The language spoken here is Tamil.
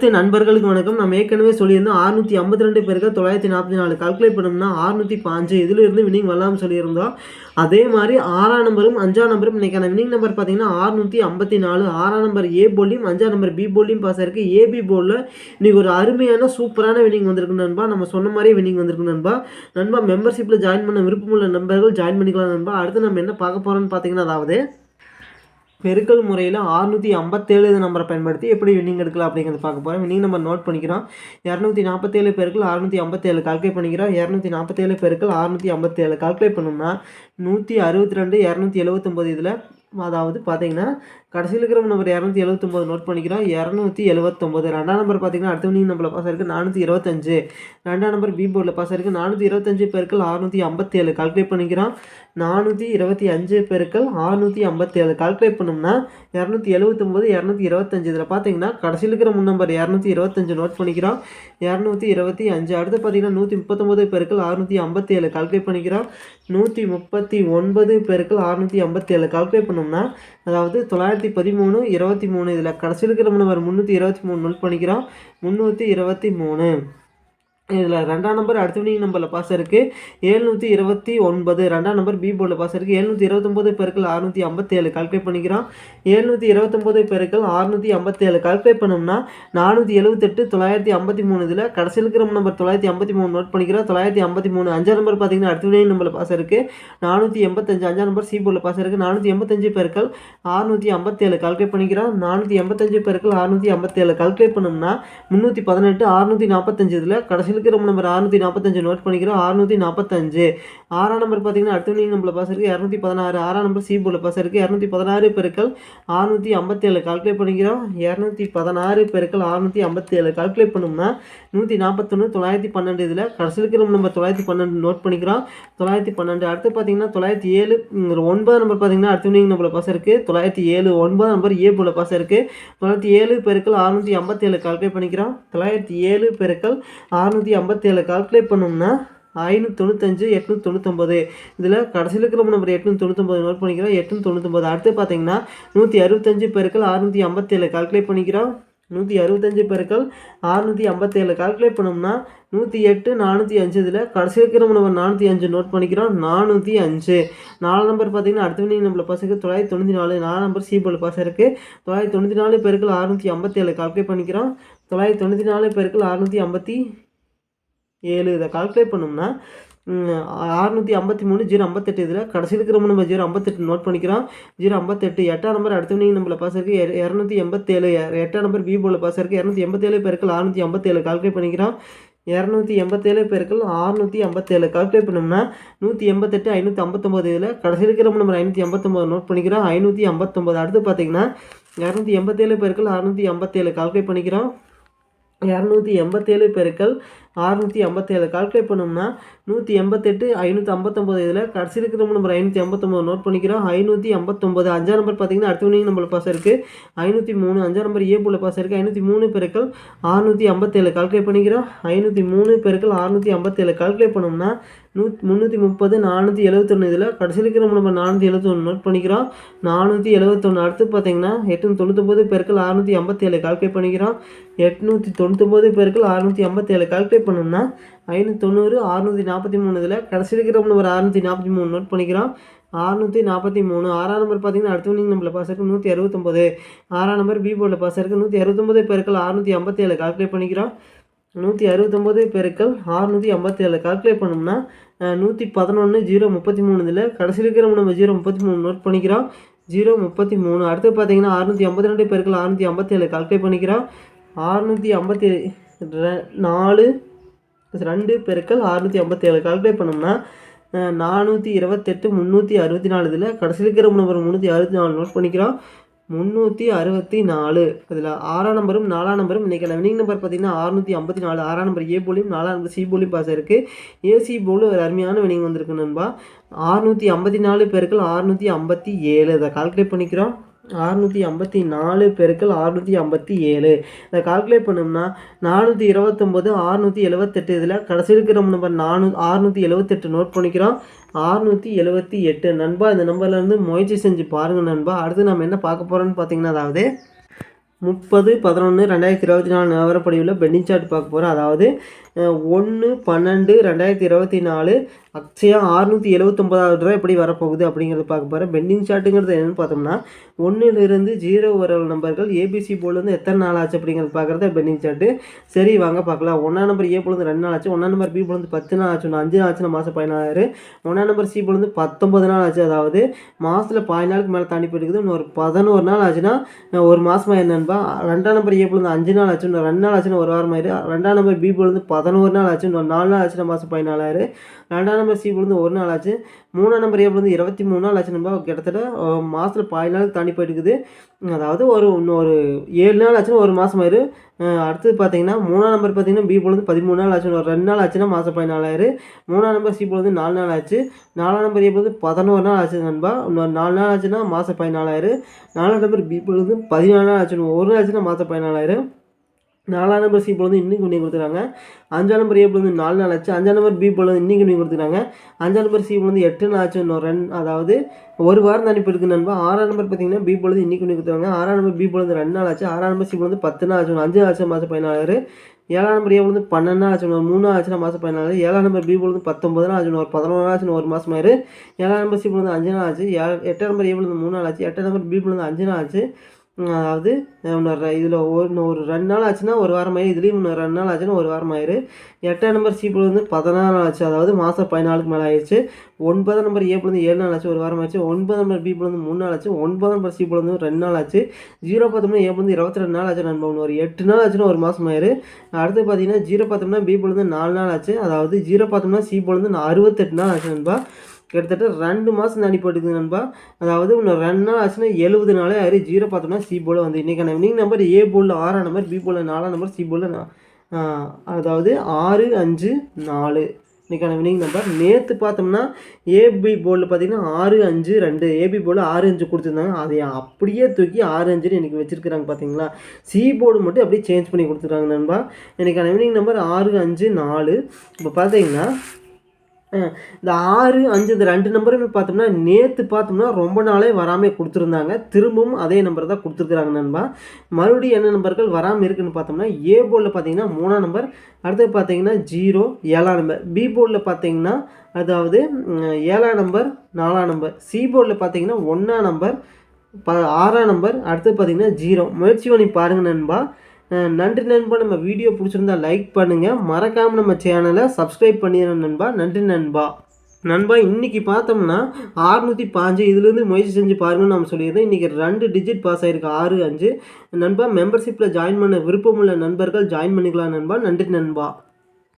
அனைத்து நண்பர்களுக்கு வணக்கம். நம்ம ஏற்கனவே சொல்லியிருந்தோம் அறுநூற்றி ஐம்பத்தி ரெண்டு பேருக்கு தொள்ளாயிரத்தி நாற்பத்தி நாலு கால்குலேட் பண்ணோம்னா அறுநூற்றி பாஞ்சு இதிலிருந்து வினிங் வரலாம்னு சொல்லியிருந்தோம். அதே மாதிரி ஆறாம் நம்பரும் அஞ்சாம் நம்பரும் இன்னைக்கான வினிங் நம்பர் பார்த்தீங்கன்னா அறுநூற்றி ஐம்பத்தி நாலு. ஆறாம் நம்பர் ஏ போலியும் அஞ்சாம் நம்பர் பி போலியும் பாஸ் ஆயிருக்கு. ஏபி போலில் இன்னைக்கு ஒரு அருமையான சூப்பரான வினிங் வந்திருக்கு நண்பா. நம்ம சொன்ன மாதிரி வினிங் வந்திருக்கு நண்பா. நண்பா மெம்பர்ஷிப்பில் ஜாயின் பண்ண விருப்பமுள்ள நண்பர்கள் ஜாயின் பண்ணிக்கலாம் நண்பா. அடுத்து நம்ம என்ன பார்க்க போகிறோம்னு பார்த்தீங்கன்னா அதாவது பெருக்கல் முறையில் அறுநூற்றி ஐம்பத்தேழு நம்பரை பயன்படுத்தி எப்படி வின்னிங் எடுக்கலாம் அப்படிங்கிறத பார்க்க போகிறோம் வின்னிங் நம்பர் நோட் பண்ணிக்கிறோம். இரநூத்தி நாற்பத்தேழு பெருக்கள் அறுநூற்றி ஐம்பத்தேழு கால்குலேட் பண்ணிக்கிறோம். இரநூத்தி நாற்பத்தேழு பெருக்கள் அறுநூற்றி ஐம்பத்தேழு கால்குலேட் பண்ணோம்னா நூற்றி அறுபத்தி ரெண்டு இரநூத்தி எழுபத்தொம்போது இதில் அதாவது பார்த்தீங்கன்னா கடைசியில் இருக்கிற நம்பர் இரநூத்தி எழுபத்தொம்போது நோட் பண்ணிக்கிறோம். இரநூத்தி எழுபத்தொம்போது ரெண்டாம் நம்பர் பார்த்தீங்கன்னா அடுத்த வினிங் நம்பரில் பாஸ் ஆயிருக்கு நானூற்றி இருபத்தஞ்சு. ரெண்டாம் நம்பர் பி போர்டில் பாஸ் இருக்குது நானூற்றி இருபத்தஞ்சு பெருக்கள் அறுநூற்றி ஐம்பத்தேழு. கால்குலேட் பண்ணிக்கிறோம். நானூற்றி இருபத்தி அஞ்சு பெருக்கள் அறுநூற்றி ஐம்பத்தேழு. கால்குலேட் பண்ணோம்னா இரநூத்தி எழுபத்தொம்போது இரநூத்தி இருபத்தஞ்சு. இதில் பார்த்தீங்கன்னா கடைசியில் இருக்கிற முன் நம்பர் இரநூத்தி இருபத்தஞ்சு நோட் பண்ணிக்கிறோம். இரநூத்தி இருபத்தி அஞ்சு. அடுத்து பார்த்தீங்கன்னா நூற்றி முப்பத்தொம்போது பேருக்கள் அறுநூற்றி ஐம்பத்தேழு. கால்குலேட் பண்ணிக்கிறோம். நூற்றி முப்பத்தி ஒன்பது பெருக்கள் அறுநூற்றி ஐம்பத்தேழு. கால்குலேட் பண்ணோம்னா அதாவது தொள்ளாயிரத்தி பதிமூணு இருபத்தி மூணு. இதில் கடைசியில் இருக்கிற நம்பர் முந்நூற்றி இருபத்தி மூணு நோட் பண்ணிக்கிறோம். முந்நூற்றி இருபத்தி மூணு. இதில் ரெண்டாம் நம்பர் அடுத்த வினிங் நம்பரில் பாஸ் இருக்குது ஏழ்நூற்றி இருபத்தி ஒன்பது. ரெண்டாம் நம்பர் பி போர்டில் பாஸ் இருக்குது ஏழ்நூற்றி இருபத்தொம்போது பெருக்கள் அறுநூற்றி ஐம்பத்தேழு. கால்குலேட் பண்ணிக்கிறோம். ஏழ்நூற்றி இருபத்தொம்போது பெருக்கள் அறுநூற்றி ஐம்பத்தேழு. கால்குலேட் பண்ணோம்னா நானூற்றி எழுபத்தெட்டு தொள்ளாயிரத்தி ஐம்பத்தி மூணு இதில் கடைசியில் இருக்கிற நம்பர் தொள்ளாயிரத்தி ஐம்பத்தி மூணு நோட் பண்ணிக்கிறோம். தொள்ளாயிரத்தி ஐம்பத்தி மூணு அஞ்சாம் நம்பர் பார்த்தீங்கன்னா அடுத்த வினிங் நம்பரில் பாஸ் இருக்குது நானூற்றி எண்பத்தஞ்சு அஞ்சாம் நம்பர் சி போர்டில் பாஸ் இருக்குது நானூற்றி எண்பத்தஞ்சு பெருக்கள் அறுநூற்றி ஐம்பத்தேழு. கால்குலேட் பண்ணிக்கிறோம். நானூற்றி எண்பத்தஞ்சு பெருக்கள் அறுநூற்றி ஐம்பத்தேழு. கால்குலேட் பண்ணோம்னா முந்நூற்றி பதினெட்டு அறுநூற்றி நாற்பத்தஞ்சு இதில் கடைசியில் இருக்கிற நம்பர் அறுநூற்றி நாற்பத்தஞ்சு நோட் பண்ணிக்கிறோம். அறுநூற்றி நாற்பத்தஞ்சு ஆறாம் நம்பர் பார்த்தீங்கன்னா அடுத்த வினிங் பாஸ் இருக்குது இரநூத்தி பதினாறு. ஆறாம் நம்பர் சி போல பாஸ் இருக்குது இரநூத்தி பதினாறு பெருக்கள் அறுநூற்றி ஐம்பத்தேழு கால்குலேட் பண்ணிக்கிறோம். இரநூத்தி பதினாறு பெருக்கள் அறுநூற்றி ஐம்பத்தேழு கால்குலேட் பண்ணோம்னா நூற்றி நாற்பத்தொன்று தொள்ளாயிரத்தி பன்னெண்டு இதில் கடைசியில் இருக்கிற நம்பர் தொள்ளாயிரத்தி பன்னெண்டு நோட் பண்ணிக்கிறோம். தொள்ளாயிரத்தி பன்னெண்டு. அடுத்து பார்த்தீங்கன்னா தொள்ளாயிரத்தி ஏழு ஒன்பது நம்பர் பார்த்தீங்கன்னா அடுத்த வினிங் நம்பரில் பாஸ் இருக்குது தொள்ளாயிரத்தி ஏழு ஒன்பது நம்பர் ஏ போல பாஸ் இருக்குது தொள்ளாயிரத்தி ஏழு பெருக்கள் அறுநூற்றி ஐம்பத்தேழு கால்குலேட் பண்ணிக்கிறோம். தொள்ளாயிரத்தி ஏழு பெருக்கள் அறுநூற்றி ஐம்பத்தேழு கால்குலேட் பண்ணோம்னா ஐநூற்றி தொண்ணூத்தஞ்சு எட்நூற்றி தொண்ணூத்தொம்பது இதில் கடைசியில் இருக்கிற நம்பர் எட்நூற்றி தொண்ணூத்தொம்பது நோட் பண்ணிக்கிறோம். எட்நூற்றி தொண்ணூத்தொம்பது அடுத்து பார்த்தீங்கன்னா நூற்றி அறுபத்தஞ்சு பெருக்கள் அறுநூற்றி ஐம்பத்தேழு கால்குலேட் பண்ணிக்கிறோம். நூற்றி அறுபத்தஞ்சு பெருக்கள் அறுநூற்றி ஐம்பத்தேழு கால்குலேட் பண்ணோம்னா நூற்றி எட்டு நானூற்றி அஞ்சு. இதில் கடைசி இருக்கிற நம்பர் நானூற்றி அஞ்சு நோட் பண்ணிக்கிறோம். நானூற்றி அஞ்சு. நாலு நம்பர் பார்த்தீங்கன்னா அடுத்த வினிங் நம்பரில் தொள்ளாயிரத்தி தொண்ணூற்றி நாலு. நாலு நம்பர் சி போல் பாஸ் இருக்குது தொள்ளாயிரத்தி தொண்ணூற்றி நாலு பெருக்கள் அறுநூற்றி ஐம்பத்தேழு கால்குலேட் பண்ணிக்கிறோம். தொள்ளாயிரத்தி தொண்ணூற்றி நாலு பெருக்கள் அறுநூற்றி ஐம்பத்தி ஏழு இதை கால்குலேட் பண்ணோம்னா அறுநூற்றி ஐம்பத்தி மூணு ஜீரோ ஐம்பத்தெட்டு இதில் கடைசி இருக்கிற நம்ம ஜீரோ ஐம்பத்தெட்டு நோட் பண்ணிக்கிறோம். ஜீரோ ஐம்பத்தெட்டு எட்டாம் நம்பர் அடுத்த வினிங் நம்பரில் பாஸ் இருக்குது இரநூத்தி எண்பத்தேழு எட்டாம் நம்பர் பி பாஸ் இருக்குது இரநூத்தி எண்பத்தேழு பேருக்கு அறுநூற்றி ஐம்பத்தேழு கால்குலேட் பண்ணிக்கிறோம். இரநூத்தி எண்பத்தேழு பேருக்கள் ஆறுநூற்றி ஐம்பத்தேழு கால்குலேட் பண்ணோம்னா நூற்றி எண்பத்தெட்டு ஐநூற்றி ஐம்பத்தொம்போது இதில் கடைசி இருக்கிற நம்பர் ஐநூற்றி ஐம்பத்தொம்போது நோட் பண்ணிக்கிறோம். ஐநூற்றி ஐம்பத்தொம்போது அடுத்து பார்த்தீங்கன்னா இரநூத்தி எண்பத்தேழு பேருக்கள் அறுநூற்றி ஐம்பத்தேழு கால்குலேட் பண்ணிக்கிறோம். இரநூத்தி எண்பத்தேழு பெருக்கள் அறுநூற்றி ஐம்பத்தேழு கால்குலேட் பண்ணோம்னா நூற்றி எண்பத்தெட்டு ஐநூற்றி ஐம்பத்தொம்போது இதில் கடைசி இருக்கிற நம்பர் ஐநூற்றி ஐம்பத்தொம்போது நோட் பண்ணிக்கிறோம். ஐநூற்றி ஐம்பத்தொம்போது அஞ்சாம் நம்பர் பார்த்தீங்கன்னா அடுத்த வினிங் நம்பர் பாஸ் இருக்குது ஐநூற்றி மூணு அஞ்சாம் நம்பர் ஏ போல பாஸ் இருக்குது ஐநூற்றி மூணு பெருக்கள் அறுநூற்றி ஐம்பத்தேழு கால்குலேட் பண்ணிக்கிறோம். ஐநூற்றி மூணு பெருக்கள் அறுநூற்றி ஐம்பத்தேழு கால்குலேட் பண்ணோம்னா நூ முந்நூற்றி முப்பது நானூற்றி எழுபத்தொன்று இதில் கடைசியில் இருக்கிற நம்பர் நானூற்றி எழுபத்தொன்று நோட் பண்ணிக்கிறோம். நானூற்றி எழுபத்தொன்று அடுத்து பார்த்தீங்கன்னா எட்நூற்றி தொண்ணூத்தொம்பது பெருக்கள் அறுநூற்றி ஐம்பத்தேழு கால்குலேட் பண்ணிக்கிறோம். எட்நூற்றி தொண்ணூத்தொம்பது பெருக்கள் அறுநூற்றி ஐம்பத்தேழு கால்குலேட் பண்ணோம்னா ஐநூற்றி தொண்ணூறு அறுநூற்றி நாற்பத்தி மூணு இதில் கடைசி இருக்கிற நம்பர் அறுநூற்றி நாற்பத்தி மூணு நோட் பண்ணிக்கிறோம். அறுநூற்றி நாற்பத்தி மூணு ஆறாம் நம்பர் பார்த்தீங்கன்னா அடுத்த வினிங் நம்பரில் பாஸ் இருக்குது நூற்றி அறுபத்தொம்பது. ஆறாம் நம்பர் பி போர்டில் பாஸ் இருக்குது நூற்றி அறுபத்தொம்பது பெருக்கள் அறுநூற்றி ஐம்பத்தேழு கால்குலேட் பண்ணிக்கிறோம். நூற்றி அறுபத்தொம்போது பெருக்கள் அறுநூற்றி ஐம்பத்தேழு கால்குலேட் பண்ணோம்னா நூற்றி பதினொன்று ஜீரோ முப்பத்தி மூணு இதில் கடைசி இருக்கிற நம்ம ஜீரோ முப்பத்தி மூணு நோட் பண்ணிக்கிறோம். ஜீரோ முப்பத்தி மூணு அடுத்து பார்த்தீங்கன்னா அறுநூற்றி ஐம்பத்தி ரெண்டு பேருக்கு அறுநூற்றி ஐம்பத்தேழு கால்குலேட் பண்ணிக்கிறோம். அறுநூற்றி ஐம்பத்தி ரெ- நாலு ரெண்டு பெருக்கள் அறுநூற்றி ஐம்பத்தேழு. கால்குலேட் பண்ணோம்னா நானூற்றி இருபத்தெட்டு முந்நூற்றி அறுபத்தி நாலு. இதில் கடைசியில் இருக்கிற நம்பர் முந்நூற்றி அறுபத்தி நாலு நோட் பண்ணிக்கிறோம். முந்நூற்றி அறுபத்தி நாலு. இதில் ஆறாம் நம்பரும் நாலாம் நம்பரும் இன்றைக்கி வினிங் நம்பர் பார்த்தீங்கன்னா அறுநூற்றி ஐம்பத்தி நாலு. ஆறாம் நம்பர் ஏ போலியும் நாலாம் நம்பர் சி போலியும் பாஸ் இருக்குது ஏசி போல் ஒரு அருமையான வினிங் வந்திருக்கு நண்பா. அறுநூற்றி ஐம்பத்தி நாலு பேருக்கள் அறுநூற்றி ஐம்பத்தி ஏழு. இதை கால்குலேட் பண்ணிக்கிறோம். அறுநூற்றி ஐம்பத்தி நாலு பெருக்கள் அறுநூற்றி ஐம்பத்தி ஏழு. இதை கால்குலேட் பண்ணோம்னா நானூற்றி இருபத்தொம்போது அறுநூற்றி எழுபத்தெட்டு இதில் கடைசி இருக்கிற நம்பர் நானூ அறுநூற்றி எழுபத்தெட்டு நோட் பண்ணிக்கிறோம். அறுநூற்றி எழுபத்தி எட்டு. நண்பா இந்த நம்பர்லேருந்து முயற்சி செஞ்சு பாருங்கள் நண்பா. அடுத்து நம்ம என்ன பார்க்க போகிறோம்னு பார்த்தீங்கன்னா அதாவது முப்பது பதினொன்று ரெண்டாயிரத்தி இருபத்தி நாலு நிலவரப்படியுள்ள பெண்டிங் சார்ட் பார்க்க போகிறோம் அதாவது ஒன்று பன்னெண்டு ரெண்டாயிரத்தி இருபத்தி நாலு. அக்ஷயா அறுநூற்றி எழுவத்தொம்பதாவது ரூபா எப்படி வரப்போகுது அப்படிங்கிறத பார்க்க போகிறேன் பெண்டிங் சார்ட்டுங்கிறது என்னென்னு பார்த்தோம்னா ஒன்றுலேருந்து ஜீரோ வர நம்பர்கள் ஏபிசி போலேருந்து எத்தனை நாள் ஆச்சு அப்படிங்கிறது பார்க்குறது பெண்டிங் சார்ட்டு சரி வாங்க பார்க்கலாம். ஒன்றா நம்பர் ஏ போலேருந்து ரெண்டு நாள் ஆச்சு. ஒன்றா நம்பர் பி போலேருந்து பத்து நாள் ஆச்சு. ஒன்று அஞ்சு நாள் ஆச்சு. மாதம் பதினாறு. ஒன்றா நம்பர் சி போலேருந்து பத்தொம்பது நாள் ஆச்சு. அதாவது மாதத்தில் பாதி நாளுக்கு மேலே தாண்டி போயிருக்குது. இன்னொரு பதினோரு நாள் ஆச்சுன்னா ஒரு மாதமாக என்னன்பா? ரெண்டாம் நம்பர் ஏ போலேருந்து அஞ்சு நாள் ஆச்சு. இன்னும் ரெண்டு நாள் ஆச்சுன்னா ஒரு வாரம் ஆயிரு ரெண்டாம் நம்பர் பி போலேருந்து பதினோரு நாள் ஆச்சு இன்னும் நாலு நாள் ஆச்சுன்னா மாதம் பதினாலாயிரம். ரெண்டாம் நம்பர் சிபுலருந்து ஒரு நாள் ஆச்சு. மூணாம் நம்பர் ஏ போலேருந்து இருபத்தி மூணு நாள் ஆச்சு நம்ம. கிட்டத்தட்ட மாதத்தில் பாதி நாளுக்கு தாண்டி போயிருக்குது அதாவது ஒரு இன்னொரு ஏழு நாள் ஆச்சுன்னா ஒரு மாதம் ஆயிரு. அடுத்தது பார்த்தீங்கன்னா மூணாம் நம்பர் பார்த்தீங்கன்னா பி போலேருந்து பதிமூணு நாள் ஆச்சு. ஒரு ரெண்டு நாள் ஆச்சுன்னா மாதம் பதினாலாயிரம். மூணாம் நம்பர் சி போலேருந்து நாலு நாள் ஆச்சு. நாலாம் நம்பர் ஏ பதினோரு நாள் ஆச்சு நண்பா. இன்னொரு நாலு நாள் ஆச்சுன்னா மாதம் பதினாலாயிரம். நாலாம் நம்பர் பி போலேருந்து பதினாலு நாள் ஆச்சு. ஒரு நாள் ஆச்சுன்னா மாதம் பதினாலாயிரம். நாலாம் நம்பர் சி போல் வந்து இன்னைக்கு பண்ணி கொடுத்துருக்காங்க அஞ்சாம் நம்பர் ஏ போல் வந்து நாலு நாள் ஆச்சு அஞ்சாம் நம்பர் பி போல் வந்து இன்னைக்கு பண்ணி கொடுத்துருக்காங்க அஞ்சாம் நம்பர் சி போல் வந்து எட்டு நாள் ஆச்சு இன்னும் ரெண்டு அதாவது ஒரு வாரம் தாண்டி போயிருக்கு நண்பா ஆறாம் நம்பர் பார்த்தீங்கன்னா பி போல் வந்து இன்னைக்கு பண்ணி கொடுத்துருக்காங்க ஆறாம் நம்பர் பி போல் வந்து ரெண்டு நாள் ஆச்சு ஆறாம் நம்பர் சி போல் வந்து பத்து நாள் ஆச்சு அஞ்சு ஆச்சு மாதம் பதினாலாயிரம் ஏழாம் நம்பர் ஏ வந்து பன்னெண்டு நாள் ஆச்சு மூணு ஆச்சுன்னா மாதம் பதினாலு ஏழாம் நம்பர் பி வந்து பத்தொம்பது நாள் ஆச்சு ஒரு பதினொன்று நாள் ஆச்சு ஒரு மாதம் ஆயிரு ஏழாம் நம்பர் சி வந்து அஞ்சு நாள் ஆச்சு ஏழு எட்டாம் நம்பர் ஏ வந்து மூணு நாள் ஆச்சு எட்டாம் நம்பர் பி போல் வந்து அஞ்சு நாள் ஆச்சு அதாவது இன்னொரு இதில் ஒரு ஒரு ரெண்டு நாள் ஆச்சுன்னா ஒரு வாரம் ஆயிரு. இதுலேயும் இன்னொரு ரெண்டு நாள் ஆச்சுன்னா ஒரு வாரம் ஆயிரு. எட்டாம் நம்பர் சீப்பில் வந்து பதினாறு நாள் ஆச்சு. அதாவது மாதம் பதினாலுக்கு மேலே ஆயிடுச்சு ஒன்பதாம் நம்பர் ஏப்பில் வந்து ஏழு நாள் ஆச்சு ஒரு வாரம் ஆச்சு. ஒன்பதாம் நம்பர் பி வந்து மூணு நாள் ஆச்சு. ஒன்பதாம் நம்பர் சீப்பில் வந்து ரெண்டு நாள் ஆச்சு. ஜீரோ பார்த்தோம்னா ஏப்பில் வந்து இருபத்தி ரெண்டு நாள் ஆச்சு நண்பன் ஒரு எட்டு நாள் ஆச்சுன்னா ஒரு மாதம் ஆயிரு. அடுத்து பார்த்தீங்கன்னா ஜீரோ பார்த்தோம்னா பி வந்து நாலு நாள் ஆச்சு. அதாவது ஜீரோ பார்த்தோம்னா சீப்பில் வந்து அறுபத்தெட்டு நாள் ஆச்சு நண்பா. கிட்டத்தட்ட ரெண்டு மாதம் தண்ணி போட்டுக்குது நண்பா. அதாவது இன்னும் ரெண்டு நாள் ஆச்சுன்னா எழுபது நாளே ஆறு ஜீரோ பார்த்தோம்னா சி போல் வந்து இன்றைக்கான வினிங் நம்பர் ஏ போலில் ஆறாம் நம்பர் பி போலில் நாலாம் நம்பர் சி போலில் அதாவது ஆறு அஞ்சு நாலு. இன்றைக்கான வினிங் நம்பர் நேற்று பார்த்தோம்னா ஏபி போர்டில் பார்த்தீங்கன்னா ஆறு அஞ்சு ரெண்டு. ஏபி போர்டில் ஆறு அஞ்சு கொடுத்துருந்தாங்க. அதை அப்படியே தூக்கி ஆறு அஞ்சுன்னு இன்றைக்கி வச்சுருக்குறாங்க பார்த்தீங்களா? சி போர்டு மட்டும் அப்படியே சேஞ்ச் பண்ணி கொடுத்துருக்காங்க நண்பா. இன்றைக்கான வினிங் நம்பர் ஆறு அஞ்சு நாலு. இப்போ பார்த்தீங்கன்னா இந்த ஆறு அஞ்சு இந்த ரெண்டு நம்பருமே பார்த்தோம்னா நேற்று பார்த்தோம்னா ரொம்ப நாளே வராமல் கொடுத்துருந்தாங்க. திரும்பவும் அதே நம்பர் தான் கொடுத்துருக்குறாங்க நண்பா. மறுபடியும் என்ன நம்பர்கள் வராமல் இருக்குன்னு பார்த்தோம்னா ஏ போர்டில் பார்த்தீங்கன்னா மூணாம் நம்பர் அடுத்தது பார்த்தீங்கன்னா ஜீரோ ஏழாம் நம்பர் பி போர்டில் பார்த்தீங்கன்னா அதாவது ஏழாம் நம்பர் நாலாம் நம்பர் சி போர்டில் பார்த்தீங்கன்னா ஒன்றாம் நம்பர் ப ஆறாம் நம்பர் அடுத்தது பார்த்தீங்கன்னா ஜீரோ முயற்சி பண்ணி பாருங்கள் நண்பா. நன்றி நண்பா. நம்ம வீடியோ பிடிச்சிருந்தா லைக் பண்ணுங்கள் மறக்காமல் நம்ம சேனலை சப்ஸ்கிரைப் பண்ணிடுறோம் நண்பா. நன்றி நண்பா. நண்பா இன்றைக்கி பார்த்தோம்னா ஆறுநூற்றி பாஞ்சு இதுலேருந்து முயற்சி செஞ்சு பாருங்கன்னு நம்ம சொல்லியிருந்தோம். இன்றைக்கி ரெண்டு டிஜிட் பாஸ் ஆகிருக்கு ஆறு அஞ்சு. நண்பா மெம்பர்ஷிப்பில் ஜாயின் பண்ண விருப்பமுள்ள நண்பர்கள் ஜாயின் பண்ணிக்கலாம் நண்பா. நன்றி நண்பா.